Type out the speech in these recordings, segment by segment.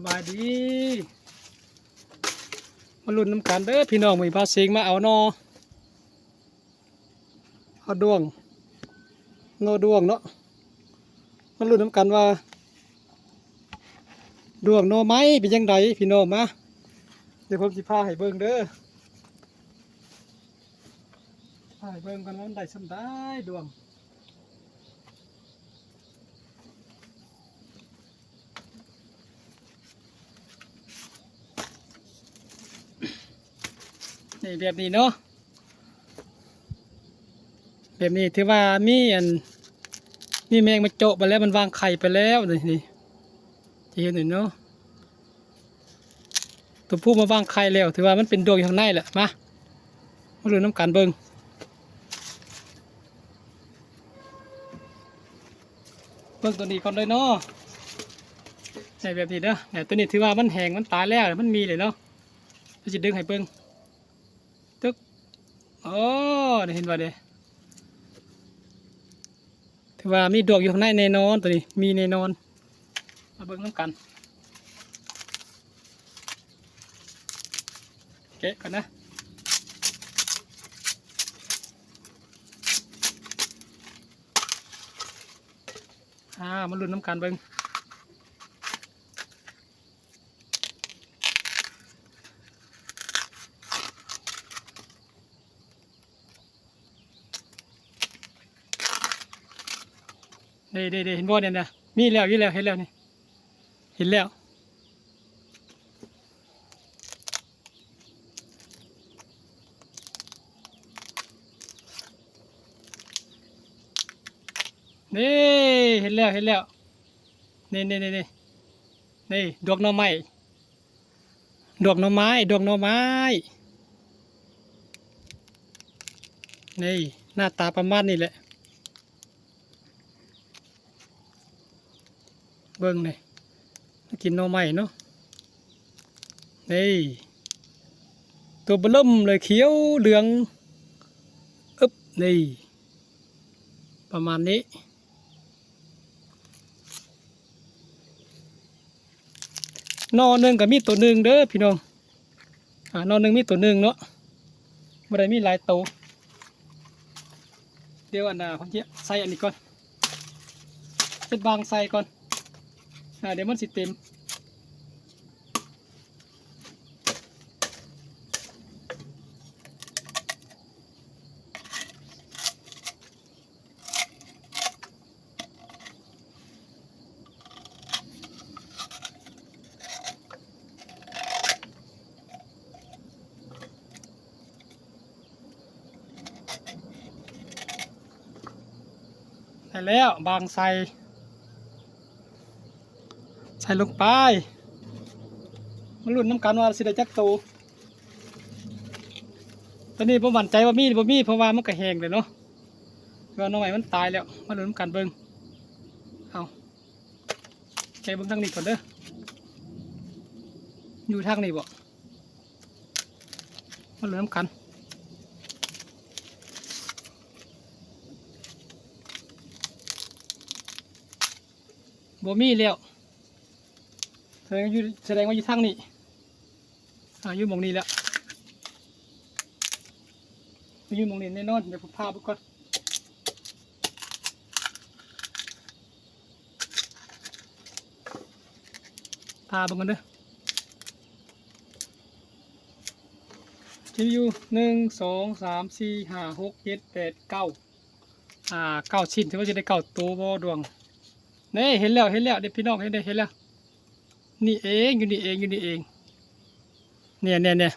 สบายดีมาลุ้นน้ำกันเด้อพี่น้องมีพาสิงมาเอานอเอาดวงโนดวงเนาะมาลุ้นน้ำกันว่า ดวงโนไม้เป็นยังไงพี่น้องมาเดี๋ยวผมสิพาให้เบิ่งเด้อพาให้เบิ่งกันว่าได้สำได้ดวง นี่แบบนี้เนาะแบบนี้ถือว่ามีอันมีแมงมาโจไปแล้วมันวางไข่ไปแล้วนี่นี่จะเห็นหน่อยเนาะตัวผู้มาวางไข่แล้ว ถือว่ามันเป็นดวงอยู่ข้างในแหละมามาดูน้ำกันเบิงเบิ่งตัวนี้ก่อนเลยเนาะใช่แบบนี้เด้อเนี่ตัวนี้ถือว่ามันแห้งมันตายแล้วมันมีเลยเนาะจะดึงให้เบิ่ง โอ้ได้เห็นว่าเด้ถือว่ามีดอกอยู่ข้างในแน่นอนตัวนี้มีแน่นอน มาเบิ่งน้ำกันเกะกันนะอ่ามาลุ้นน้ำกันเบิ่ง ด้เด้เด้เห็นบ่เนี่ยนะมีแล้วอยู่แล้วเห็นแล้วนี่เห็นแล้วนี่เห็นแล้วเห็นแล้วนี่นี่นี่นี่นี่ดอกหน่อไม้ดอกหน่อไม้ดอกหน่อไม้นี่หน้าตาประมาณนี้แหละ เบิ้งนี่กินน่อไม้เนาะนี่ตัวเบล่มเลยเขียวเหลืองอึบนี่ประมาณนี้นอหนึ่งกับมีตัวหนึ่งเด้อพี่น้องอ่านอหนึ่งมีตัวหนึ่งเนาะไม่ได้มีหลายตัวเดี๋ยวอันน่ะผมจะใส่อันนี้ก่อนเป็นบางใส่ก่อน อ่าเดี๋ยวมันสิเต็มแล้วบางใส่ใส่ลงไปมันรุ่นน้ำกันว่าสิได้จักโตตอนนี้ผมหวั่นใจว่ามีบ่มีเพราะว่ามันก็แหงเลยเนาะเพราะน้องใหม่มันตายแล้วมาลุ้นน้ำกันเบิ่งเอาใจเบิ่งทางนี้ก่อนเด้ออยู่ทางนี้บ่มาลุ้นน้ำกันบ่มีแล้ว แสดงว่าอยู่แสดงว่าอยู่ทางนี้อายู่หมองนี้แล้วอยู่หมองนี้แน่นอนเดี๋ยวผมพาไปก่อนพาไปกันเด้อที่อยู่หนึ่งสองสามสี่ห้าหกเจ็ดแปดเก้าอ่าเก้าชิ้นถือว่าจะได้เก้าตัวบ่ดวงนี่เห็นแล้วเห็นแล้วเด็กพี่น้องเห็นได้เห็นแล้ว นี่เองอยู่นี่เองอยู่นี่เอง เนี่ยเนี่ยเนี่ย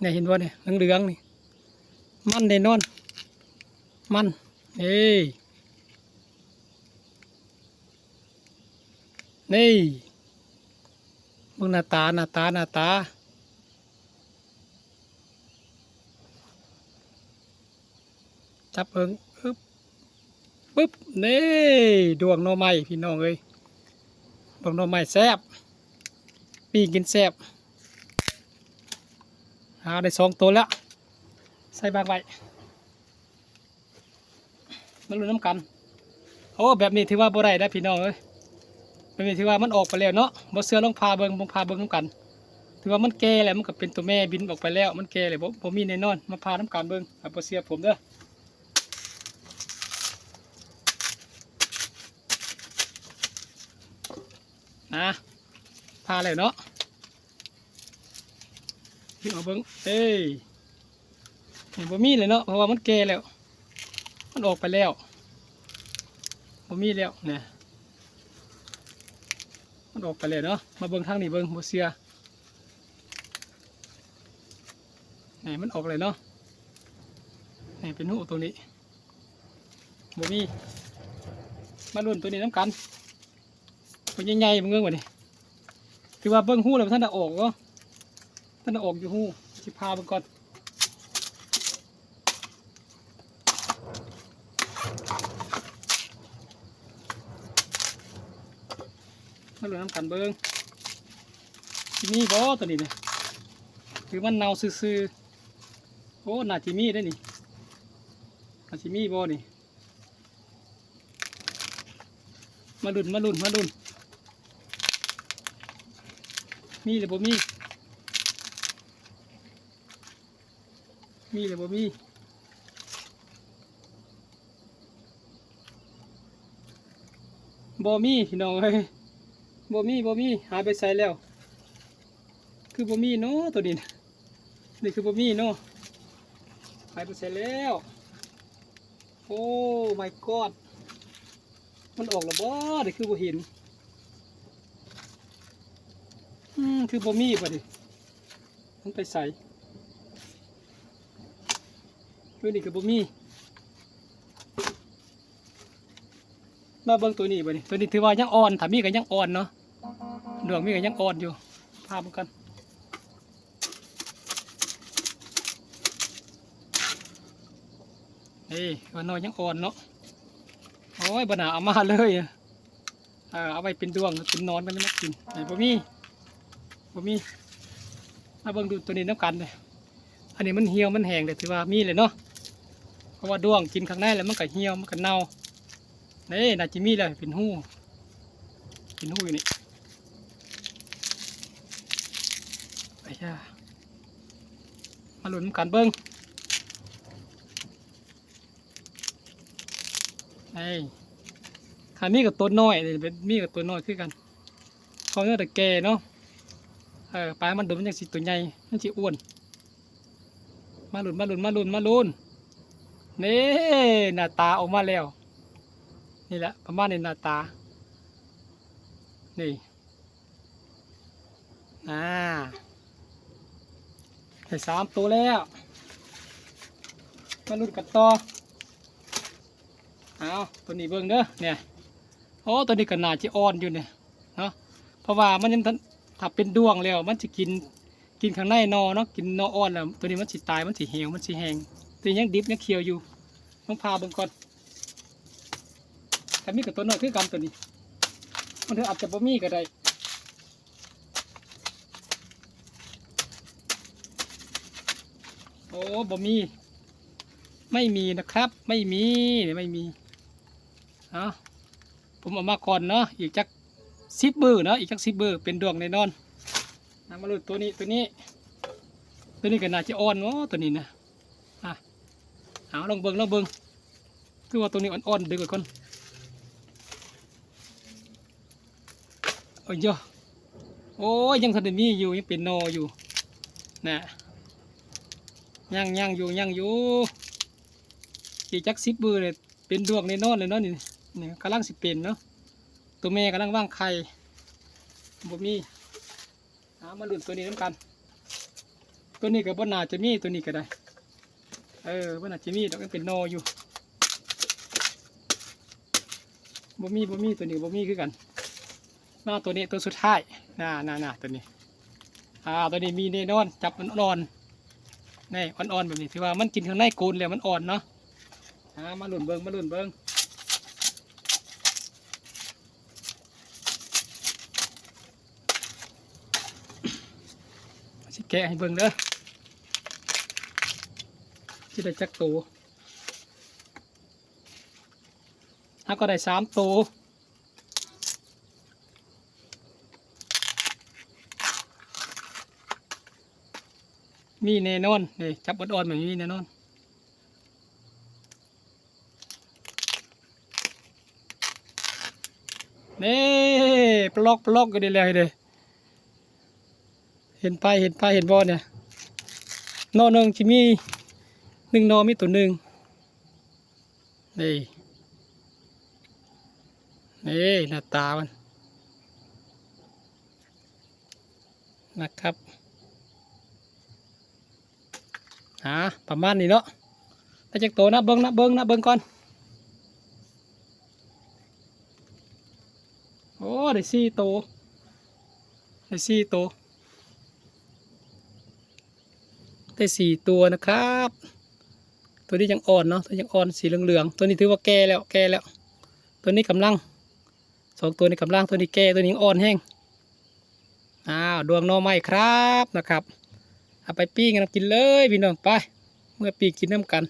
เนี่ยเห็นว่าเนี่ยเหลืองๆนี่ มันแน่นอน มัน เอ้ยนี่มึงหน้าตาหน้าตาหน้าตาจับเอิงปึ๊บปึ๊บนี่ดวงหน่อไม้พี่น้องเอ้ย ดอกหน่อไม้แซ่บปีกินแซ่บหาได้สองตัวแล้ว ใส่บางไว้มาลุ้น้ำกันโอ้แบบนี้ถือว่าบ่ได้ได้พี่น้องเอ้ยแบมันมีถือว่ามันออกไปแล้วเนาะบ่เสือลองพาเบิงบ่พาเบิงนํกัน ถือว่ามันแก่แล้วมันก็เป็นตัวแม่บินออกไปแล้ว มันแก่เลยบ่บ่มีแน่นอนมาพาน้ำกันเบิงอะบ่เสือผมเด้อ นะพาแล้วเนาะพี่เอาเบิ่งเอ้ยนี่บ่มีเลยเนาะเพราะว่ามันแก่แล้ว มันออกไปแล้วบ่มีแล้วเนี่ยมันออกไปแล้วเนาะมาเบิ่งทางนี้เบิ่งบ่เสือนี่มันออกเลยเนาะนี่เป็นหูตัวนี้บ่มีมาลุ่นตัวนี้น้ำกัน ตัวใหญ่ๆมึงเงื่อนวะนี่คือว่าเบิ้งหู้แล้วท่านจะออกก็ท่านจะออกอยู่หู้สิพาไปก่อนมาลุ่นน้ำกันเบิ้งที่นี่บ่ตัวนี้เนี่ยคือมันเน่าซื่อๆโอ้หนาจิมีได้นี่นาจิมีบ่นี่มาดุนมาดุนมาดุน มีหรือบ่มี มีหรือบ่มีบ่มีพี่น้องเอ้ยบ่มีบ่มีหายไปใส่แล้ว คือบ่มีเนาะตัวนี้น่ะนี่คือบ่มีเนาะหายไปเสร็จแล้วโอ้ my god มันออกแล้วบ่นี่คือบ่เห็น อืมคือบ่มีบ่ดิมันไปใส่ตัวนี้คือบ่มี มาเบิ่งตัวนี้บ่ดิตัวนี้ถือว่ายังอ่อนถ้ามีก็ยังอ่อนเนาะดวงมีก็ยังอ่อนอยู่พามันกันเอ้ยวันน้อยยังอ่อนเนาะโอ้ยบนาเอามาเลย เออเอาไปเป็นดวงเป็นนอนมันจะมากินไหนบ่มี บ่มีมาเบิ่งดูตัวนี้น้ำกันเลยอันนี้มันเหี่ยวมันแห้งเลยถือว่ามีเลยเนาะเพราะว่าดวงกินข้างในแล้วมันก็เหี่ยวมันก็เน่าเนี่น่าจะมีเลยเป็นหูเป็นหูอยู่นี่ไปช่ามาหลุนกันเบิ่งไอ้ขามีกับตัวน้อยนี่เป็นมีกับตัวน้อยคือกันเขาเนี่ยแต่แก่เนาะ เออปลา มันโดนมันจังสิตัวใหญ่มันสิอ้วน มาหลุนมาหลุนมาหลุนมาหลุนนี่หน้าตาออกมาแล้ว นี่แหละประมาณในหน้าตา นี่อ่าได้สามตัวแล้ว มาลุนกันต่อเอาตัวนี้เบิ่งเด้อเนี่ยโอ้ตัวนี้ก็น่าจะอ่อนอยู่เนี่ยเนาะเพราะว่ามันยังทัน ถ้าเป็นดวงแล้วมันจะกินกินข้างในนอเนาะกินนออ่อนแล้วตัวนี้มันสิตายมันสิเหี่ยวมันสิแห้งตัวนี้ยังดิบยังเคี่ยวอยู่ต้องพาเบิ่งก่อนแต่มีกับตัวน้อยคือกันตัวนี้ มันเถอะอาจจะบ่มีก็ได้โอ้บ่มี ไม่มีนะครับ ไม่มีเนี่ยไม่มีเอาผมเอามาก่อนเนาะอีกจัก สิบเบอร์เนาะอีกจักสิบเบอร์เป็นดวงแน่นอนนะมาลุ้นตัวนี้ตัวนี้ ตัวนี้ก็น่าจะอ่อนเนาะตัวนี้นะอะเอาลองเบิ่งลองเบิ่งคือว่าตัวนี้อ่อนๆดึงก่อนก่อนโอ้ยเยอะโอ้ยยังทันได้มีอยู่ยังเป็นนออยู่นะยังยังอยู่ยังอยู่อีกจักสิบเบอร์เลยเป็นดวงในนอนเลยเนาะนี่นี่กำลังสิเป็นเนาะ ตัวแม่กำลังว่างไข่บ่มีหามาลุ้นตัวนี้น้ำกัน ตัวนี้กับบนนาจะมีตัวนี้ก็ได้ เออบนนาจะมีดอกยังเป็นนออยู่บ่มีบ่มีตัวนี้บ่มีคือกันมาตัวนี้ตัวสุดท้ายน่าน่าน่าตัวนี้ อ่าตัวนี้มีแน่นอนจับมันอ่อนๆนี่อ่อนๆแบบนี้ถือว่ามันกินข้างในโกนแล้วมันอ่อนเนาะอ่ามาหลุนเบิงมาหลุนเบิงิแกะให้เบิ่งเด้อที่ได้จักตัวถ้าก็ได้สามตัวมีแน่นอนนี่จับอ่อนเหมือนมีแน่นอนนี่ปลอกปลอกก็ได้เลยเด้ เห็นไปเห็นไปเห็นบอลเนี่ยนอหนึ่งจะมีหนึ่งนอมีตัวหนึ่งนี่นี่หน้าตามันนะครับหาประมาณนี้เนาะถ้าจากโตนะเบิ้งนะเบิ้งนะเบิ้งก่อนโอ้ได้สี่โตวได้สี่โตว ได้สี่ตัวนะครับ ตัวนี้ยังอ่อนเนาะตัวยังอ่อนสีเหลืองๆตัวนี้ถือว่าแก่แล้วแก่แล้ว ตัวนี้กำลังสองตัวนี้กำลังตัวนี้แก่ตัวนี้อ่อนแห้งอ้าวดวงนอไม้ครับนะครับเอาไปปิ้งกันกินเลยพี่น้องไป เมื่อปีกินน้ำกัน